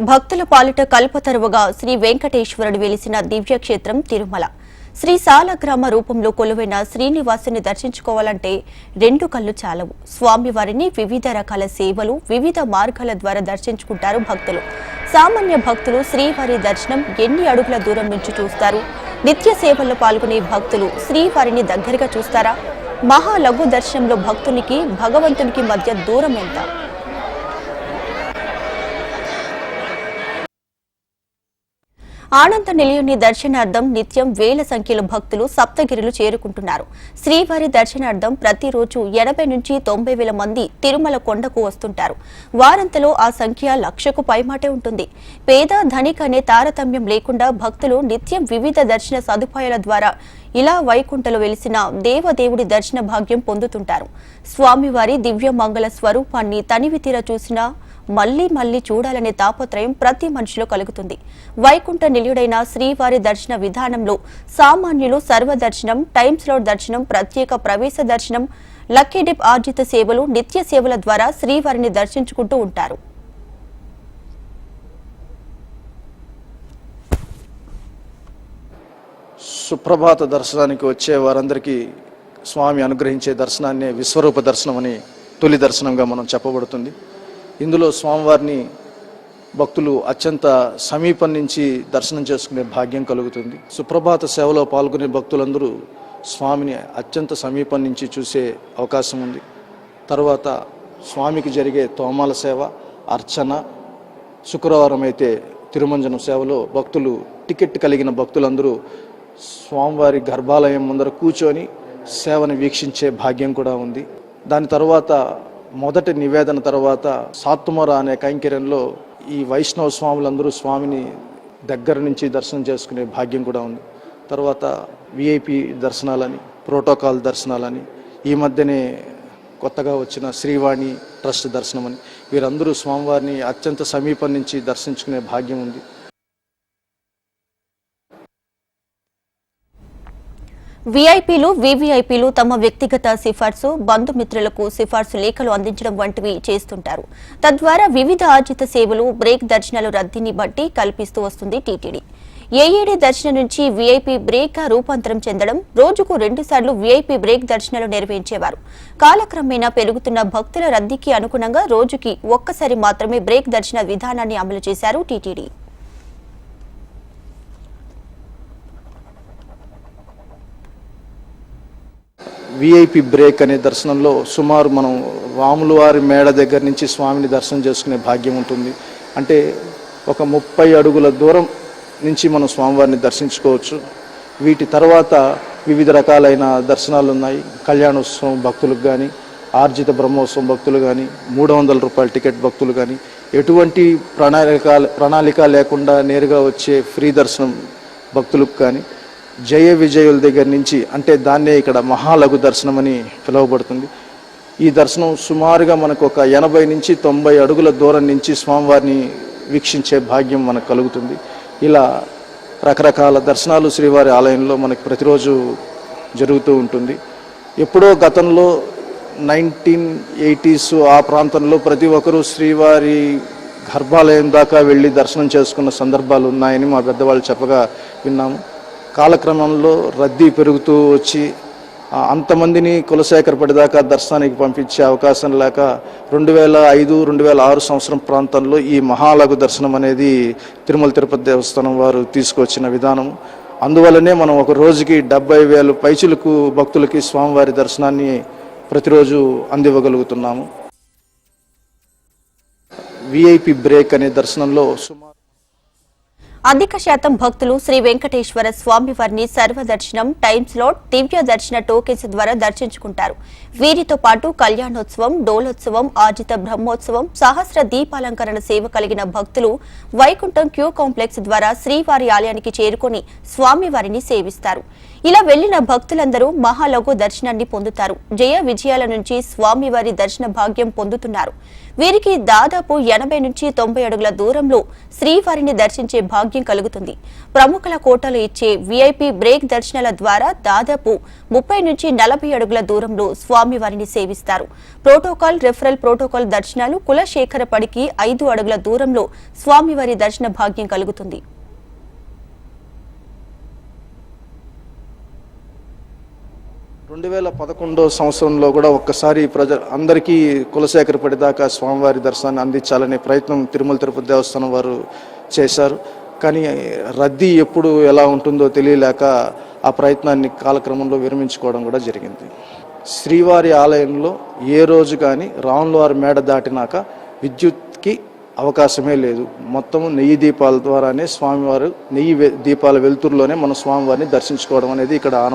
భక్తుల పాలిట కల్పతరువుగా శ్రీ వెంకటేశ్వరుడు వెలిసిన దివ్యక్షేత్రం తిరుమల. శ్రీ సాలగ్రామ రూపంలో కొలువైన శ్రీనివాసుని దర్శించుకోవాలంటే రెండు కళ్ళు చాలవు. స్వామివారిని వివిధ రకాల సేవలు వివిధ మార్గాల ద్వారా దర్శించుకుంటారు భక్తులు. సామాన్య భక్తులు శ్రీవారి దర్శనం ఎన్ని అడుగుల దూరం నుంచి చూస్తారు? నిత్య సేవల్లో పాల్గొనే భక్తులు శ్రీవారిని దగ్గరగా చూస్తారా? మహాలఘు దర్శనంలో భక్తునికి భగవంతునికి మధ్య దూరం ఎంత? ఆనంద నిలయుని దర్శనార్థం నిత్యం వేల సంఖ్యలో భక్తులు సప్తగిరిలు చేరుకుంటున్నారు. శ్రీవారి దర్శనార్థం ప్రతిరోజు ఎనభై నుంచి తొంభై వేల మంది తిరుమల కొండకు వస్తుంటారు. వారంతలో ఆ సంఖ్య లక్షకు పైమాటే ఉంటుంది. పేద ధనిక అనే తారతమ్యం లేకుండా భక్తులు నిత్యం వివిధ దర్శన సదుపాయాల ద్వారా ఇలా వైకుంఠలో వెలిసిన దేవదేవుడి దర్శన భాగ్యం పొందుతుంటారు. స్వామివారి దివ్య మంగళ స్వరూపాన్ని తనివి తీర చూసినా మళ్ళీ మళ్ళీ చూడాలనే తాపత్రయం ప్రతి మనిషిలో కలుగుతుంది. వైకుంఠ నిలయుడైన శ్రీవారి దర్శన విధానంలో సామాన్యులు సర్వదర్శనం టైమ్ స్లాట్ దర్శనం ప్రత్యేక ప్రవేశ దర్శనం లక్కీ డిప్ ఆర్జిత సేవలు నిత్య సేవల ద్వారా శ్రీవారిని దర్శించుకుంటూ ఉంటారు. సుప్రభాత దర్శనానికి వచ్చే వారందరికీ స్వామి అనుగ్రహించే దర్శనాన్ని విశ్వరూప దర్శనం అని తొలి దర్శనంగా మనం చెప్పబడుతుంది. ఇందులో స్వామివారిని భక్తులు అత్యంత సమీపం నుంచి దర్శనం చేసుకునే భాగ్యం కలుగుతుంది. సుప్రభాత సేవలో పాల్గొనే భక్తులందరూ స్వామిని అత్యంత సమీపం నుంచి చూసే అవకాశం ఉంది. తర్వాత స్వామికి జరిగే తోమాల సేవ అర్చన శుక్రవారం అయితే తిరుమంజనం సేవలో భక్తులు టికెట్ కలిగిన భక్తులందరూ స్వామివారి గర్భాలయం ముందర కూర్చొని సేవను వీక్షించే భాగ్యం కూడా ఉంది. దాని తర్వాత మొదటి నివేదన తర్వాత సాత్తుమర అనే కైంకర్యంలో ఈ వైష్ణవ స్వాములందరూ స్వామిని దగ్గర నుంచి దర్శనం చేసుకునే భాగ్యం కూడా ఉంది. తర్వాత విఐపి దర్శనాలని ప్రోటోకాల్ దర్శనాలని ఈ మధ్యనే కొత్తగా వచ్చిన శ్రీవాణి ట్రస్ట్ దర్శనం అని వీరందరూ స్వామివారిని అత్యంత సమీపం నుంచి దర్శించుకునే భాగ్యం ఉంది. వీఐపీలు వీవీఐపీలు తమ వ్యక్తిగత సిఫార్సు బంధుమిత్రులకు సిఫార్సు లేఖలు అందించడం వంటివి చేస్తుంటారు. తద్వారా వివిధ ఆర్జిత సేవలు బ్రేక్ దర్శనాలు రద్దీని బట్టి కల్పిస్తూ వస్తుంది టీటీడీ. ఏఏడీ దర్శనం నుంచి వీఐపీ బ్రేక్ రూపాంతరం చెందడం రోజుకు రెండుసార్లు వీఐపీ బ్రేక్ దర్శనాలు నిర్వహించేవారు కాలక్రమేణా పెరుగుతున్న భక్తుల రద్దీకి అనుగుణంగా రోజుకి ఒక్కసారి మాత్రమే బ్రేక్ దర్శన విధానాన్ని అమలు చేశారు టీటీడీ. విఐపి బ్రేక్ అనే దర్శనంలో సుమారు మనం రాముల వారి మేడ దగ్గర నుంచి స్వామిని దర్శనం చేసుకునే భాగ్యం ఉంటుంది. అంటే ఒక ముప్పై అడుగుల దూరం నుంచి మనం స్వామివారిని దర్శించుకోవచ్చు. వీటి తర్వాత వివిధ రకాలైన దర్శనాలు ఉన్నాయి. కళ్యాణోత్సవం భక్తులకు కానీ ఆర్జిత బ్రహ్మోత్సవం భక్తులు కానీ మూడు వందల రూపాయల టికెట్ భక్తులు కానీ ఎటువంటి ప్రణాళిక ప్రణాళిక లేకుండా నేరుగా వచ్చే ఫ్రీ దర్శనం భక్తులకు కానీ జయ విజయుల దగ్గర నుంచి అంటే దాన్నే ఇక్కడ మహాలఘు దర్శనం అని పిలువబడుతుంది. ఈ దర్శనం సుమారుగా మనకు ఒక ఎనభై నుంచి తొంభై అడుగుల దూరం నుంచి స్వామివారిని వీక్షించే భాగ్యం మనకు కలుగుతుంది. ఇలా రకరకాల దర్శనాలు శ్రీవారి ఆలయంలో మనకు ప్రతిరోజు జరుగుతూ ఉంటుంది. ఎప్పుడో గతంలో నైన్టీన్ ఎయిటీస్ ఆ ప్రాంతంలో ప్రతి ఒక్కరూ శ్రీవారి గర్భాలయం దాకా వెళ్ళి దర్శనం చేసుకున్న సందర్భాలు ఉన్నాయని మా పెద్దవాళ్ళు చెప్పగా విన్నాము. కాలక్రమంలో రద్దీ పెరుగుతూ వచ్చి అంతమందిని కులశేఖరపడిదాకా దర్శనానికి పంపించే అవకాశం లేక రెండు వేల ఐదు రెండు వేల ఆరు సంవత్సరం ప్రాంతంలో ఈ మహాలఘు దర్శనం అనేది తిరుమల తిరుపతి దేవస్థానం వారు తీసుకొచ్చిన విధానం. అందువల్లనే మనం ఒక రోజుకి డెబ్బై వేలు పైచులకు భక్తులకి స్వామివారి దర్శనాన్ని ప్రతిరోజు అందివ్వగలుగుతున్నాము. విఐపి బ్రేక్ అనే దర్శనంలో సుమారు అధిక శాతం భక్తులు శ్రీ వెంకటేశ్వర స్వామివారిని సర్వదర్శనం టైమ్ స్లాట్ దివ్య దర్శన టోకెన్స్ ద్వారా దర్శించుకుంటారు. వీరితో పాటు కళ్యాణోత్సవం డోలోత్సవం ఆజిత బ్రహ్మోత్సవం సహస్ర దీపాలంకరణ సేవ కలిగిన భక్తులు వైకుంఠం క్యూ కాంప్లెక్స్ ద్వారా శ్రీవారి ఆలయానికి చేరుకొని స్వామివారిని సేవిస్తారు. ఇలా వెళ్ళిన భక్తులందరూ మహాలఘు దర్శనాన్ని పొందుతారు. జయ విజయాల నుంచి స్వామివారి దర్శన భాగ్యం పొందుతున్నారు. వీరికి దాదాపు ఎనభై నుంచి తొంభై అడుగుల దూరంలో శ్రీవారిని దర్శించే భాగ్యం కలుగుతుంది. ప్రముఖుల కోటలు ఇచ్చే వీఐపీ బ్రేక్ దర్శనాల ద్వారా దాదాపు ముప్పై నుంచి నలభై అడుగుల దూరంలో స్వామివారిని సేవిస్తారు. ప్రోటోకాల్ రెఫరల్ ప్రోటోకాల్ దర్శనాలు కులశేఖర పడికి ఐదు అడుగుల దూరంలో స్వామివారి దర్శన భాగ్యం కలుగుతుంది. రెండు వేల పదకొండో సంవత్సరంలో కూడా ఒక్కసారి ప్రజ అందరికీ కులశేఖరపడిదాకా స్వామివారి దర్శనాన్ని అందించాలనే ప్రయత్నం తిరుమల తిరుపతి దేవస్థానం వారు చేశారు. కానీ రద్దీ ఎప్పుడు ఎలా ఉంటుందో తెలియలేక ఆ ప్రయత్నాన్ని కాలక్రమంలో విరమించుకోవడం కూడా జరిగింది. శ్రీవారి ఆలయంలో ఏ రోజు కానీ రాములవారి మేడ దాటినాక విద్యుత్కి అవకాశమే లేదు. మొత్తం నెయ్యి దీపాల ద్వారానే స్వామివారు నెయ్యి దీపాల వెలుతురులోనే మనం స్వామివారిని దర్శించుకోవడం అనేది ఇక్కడ ఆన